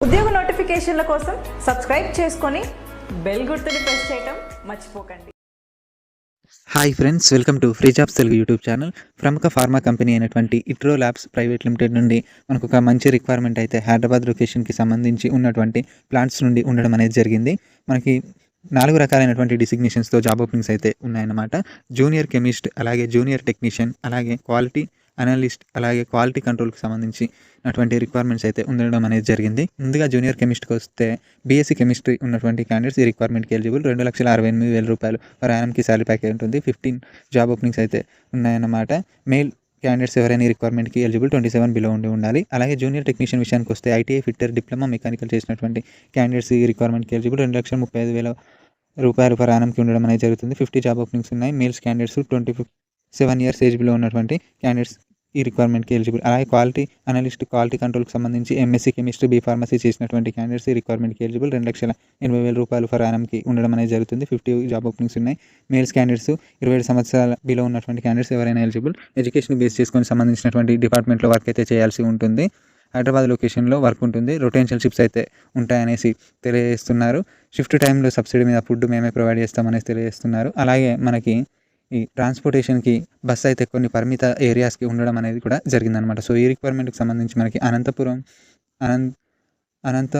ఉద్యోగ నోటిఫికేషన్ల కోసం సబ్స్క్రైబ్ చేసుకొని బెల్ గుర్తుని ప్రెస్ చేయటం మర్చిపోకండి. Hi friends welcome to free jobs Telugu YouTube channel ప్రముఖ ఫార్మా కంపెనీ అయినటువంటి ఇట్రో ల్యాబ్స్ ప్రైవేట్ లిమిటెడ్ నుండి మనకు ఒక మంచి రిక్వైర్మెంట్ అయితే హైదరాబాద్ లొకేషన్కి సంబంధించి ఉన్నటువంటి ప్లాంట్స్ నుండి ఉండడం అనేది జరిగింది. మనకి నాలుగు రకాలైనటువంటి డిసిగ్నేషన్స్తో జాబ్ ఓపెనింగ్స్ అయితే ఉన్నాయన్నమాట. జూనియర్ కెమిస్ట్ అలాగే జూనియర్ టెక్నీషియన్ అలాగే క్వాలిటీ అనలిస్ట్ అలాగే క్వాలిటీ కంట్రోల్కి సంబంధించి అటువంటి రిక్వైర్మెంట్స్ అయితే ఉండడం అనేది జరిగింది. ముందుగా జూనియర్ కెమిస్ట్కి వస్తే బీఎస్సీ కెమిస్ట్రీ ఉన్నటువంటి క్యాండిడేట్స్ ఈ రిక్వైర్మెంట్కి ఎలిజిబుల్ రెండు లక్షల అరవై ఎనిమిది వేల రూపాయలు పర్ యానంకి శాలరీ ప్యాకేజ్ ఉంటుంది. ఫిఫ్టీన్ జాబ్ ఓపెనింగ్స్ అయితే ఉన్నాయన్నమాట. మెయిల్ క్యాండిడేట్స్ ఎవరైనా రిక్వైర్మెంట్కి ఎలిజిబుల్ ట్వంటీ సెవెన్ బిలో ఉండి ఉండాలి. అలాగే జూనియర్ టెక్నీషియన్ విషయానికి వస్తే ఐటీఐ ఫిట్టర్ డిప్లొమా మెకానికల్ చేసినటువంటి క్యాండిడేట్స్ ఈ రిక్వైర్మెంట్కి ఎలిజిబుల్ రెండు లక్షల ముప్పై ఐదు వేల రూపాయలు పర్ ఆనంకి ఉండడం అనేది జరుగుతుంది. ఫిఫ్టీ జాబ్ ఓపెనింగ్స్ ఉన్నాయి. Males candidates twenty seven years age below ఉన్నటువంటి క్యాండిడేట్స్ ఈ రిక్వైర్మెంట్కి ఎలిజిబుల్ అలాగే క్వాలిటీ అనలిస్ట్ క్వాలిటీ కంట్రోల్కి సంబంధించి ఎంఎస్సీ కెమిస్ట్రీ బీ ఫార్మసీ చేసినటువంటి క్యాండిడేట్స్ ఈ రిక్వైర్మెంట్కి ఎలిజిబుల్ రెండు లక్షల ఎనభై వేల రూపాయలు ఫర్ ఆనంకి ఉండడం అనేది జరుగుతుంది. ఫిఫ్టీ జాబ్ ఓపెనింగ్స్ ఉన్నాయి. మేల్స్ క్యాండిడేట్స్ ఇరవై ఏడు సంవత్సరాల బిలో ఉన్నటువంటి క్యాండిడేట్స్ ఎవరైనా ఎలిజిబుల్ ఎడ్యుకేషన్ బేస్ చేసుకొని సంబంధించినటువంటి డిపార్ట్మెంట్లో వర్క్ అయితే చేయాల్సి ఉంటుంది. హైదరాబాద్ లొకేషన్లో వర్క్ ఉంటుంది. రొటేన్షియల్ షిప్స్ అయితే ఉంటాయనేసి తెలియజేస్తున్నారు. షిఫ్ట్ టైంలో సబ్సిడీ మీద ఫుడ్ మేమే ప్రొవైడ్ చేస్తామనేసి తెలియజేస్తున్నారు. అలాగే మనకి ఈ ట్రాన్స్పోర్టేషన్కి బస్సు అయితే కొన్ని పరిమిత ఏరియాస్కి ఉండడం అనేది కూడా జరిగిందనమాట సో ఈ రిక్వైర్మెంట్కి సంబంధించి మనకి అనంతపురం అనంత అనంత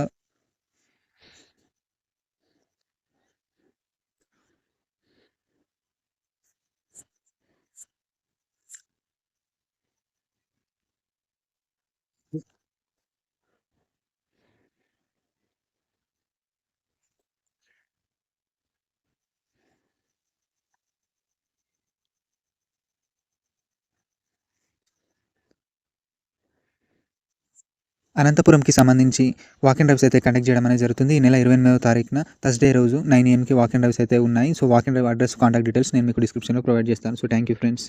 అనంతపురంకి సంబంధించి వాక్ అండ్ డ్రైవ్స్ అయితే కండక్ట్ చేయడం అనేది జరుగుతుంది. ఈ నెల ఇరవై ఎనిమిదవ తారీఖున థర్స్డే రోజు నైన్ ఏఎంకి వాక్ అండ్ డ్రైవ్స్ అయితే ఉన్నాయి. So walk and drive address contact details నేను మీకు డిస్క్రిప్షన్లో ప్రొవైడ్ చేస్తాను. So thank you friends